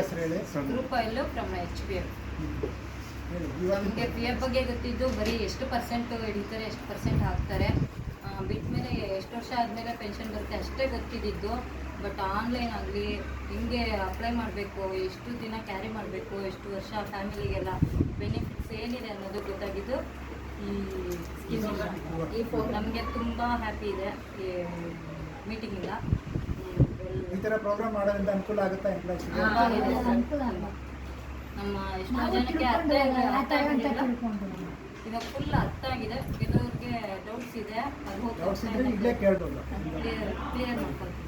ಹೆಸರು ಹೇಳಿ. ರೂಪಾಯಿ ಫ್ರಮ್ ಎಚ್ ಪಿ ಎಫ್ ನಮಗೆ ಪಿ ಎಫ್ ಬಗ್ಗೆ ಗೊತ್ತಿದ್ದು ಬರೀ ಎಷ್ಟು ಪರ್ಸೆಂಟ್ ಹಿಡಿತಾರೆ ಎಷ್ಟು ಪರ್ಸೆಂಟ್ ಹಾಕ್ತಾರೆ. ಬಿಟ್ಟ ಮೇಲೆ ಎಷ್ಟು ವರ್ಷ ಆದಮೇಲೆ ಪೆನ್ಷನ್ ಬರುತ್ತೆ ಅಷ್ಟೇ ಗೊತ್ತಿದ್ದಿದ್ದು. ಬಟ್ ಆನ್ಲೈನ್ ಆಗಲಿ ಹಿಂಗೆ ಅಪ್ಲೈ ಮಾಡಬೇಕು ಎಷ್ಟು ದಿನ ಕ್ಯಾರಿ ಮಾಡಬೇಕು ಎಷ್ಟು ವರ್ಷ ಫ್ಯಾಮಿಲಿಗೆಲ್ಲ ಬೆನಿಫಿಟ್ಸ್ ಏನಿದೆ ಅನ್ನೋದು ಗೊತ್ತಾಗಿದ್ದು ಈ ಸ್ಕೀಮ್ ಈ ಫೋನ್ ನಮಗೆ ತುಂಬ ಹ್ಯಾಪಿ ಇದೆ ಈ ಮೀಟಿಂಗಿಂದ ಈ ಥರ ಪ್ರೋಗ್ರಾಮ್ ಮಾಡೋದ್ರಿಂದ ಅನುಕೂಲ ಆಗುತ್ತಾ ಎಂಪ್ಲಾಯ್ಸ್ಗೆ ಇದೆ ಅನುಕೂಲ ಅಲ್ಲ. ನಮ್ಮ ಎಷ್ಟೋ ಜನಕ್ಕೆ ಅರ್ಥ ಇವಾಗ ಫುಲ್ ಅರ್ಥ ಆಗಿದೆ. ಕೆಲವ್ರಿಗೆ ಡೌಟ್ಸ್ ಇದೆ ಅದು ಹೋಗ್ತಾ ಇಲ್ಲೇ ಕೇಳ್ಬೋದು. ಕ್ಲಿಯರ್ ಕ್ಲಿಯರ್ ಮಾಡ್ಕೊಳ್ತೀವಿ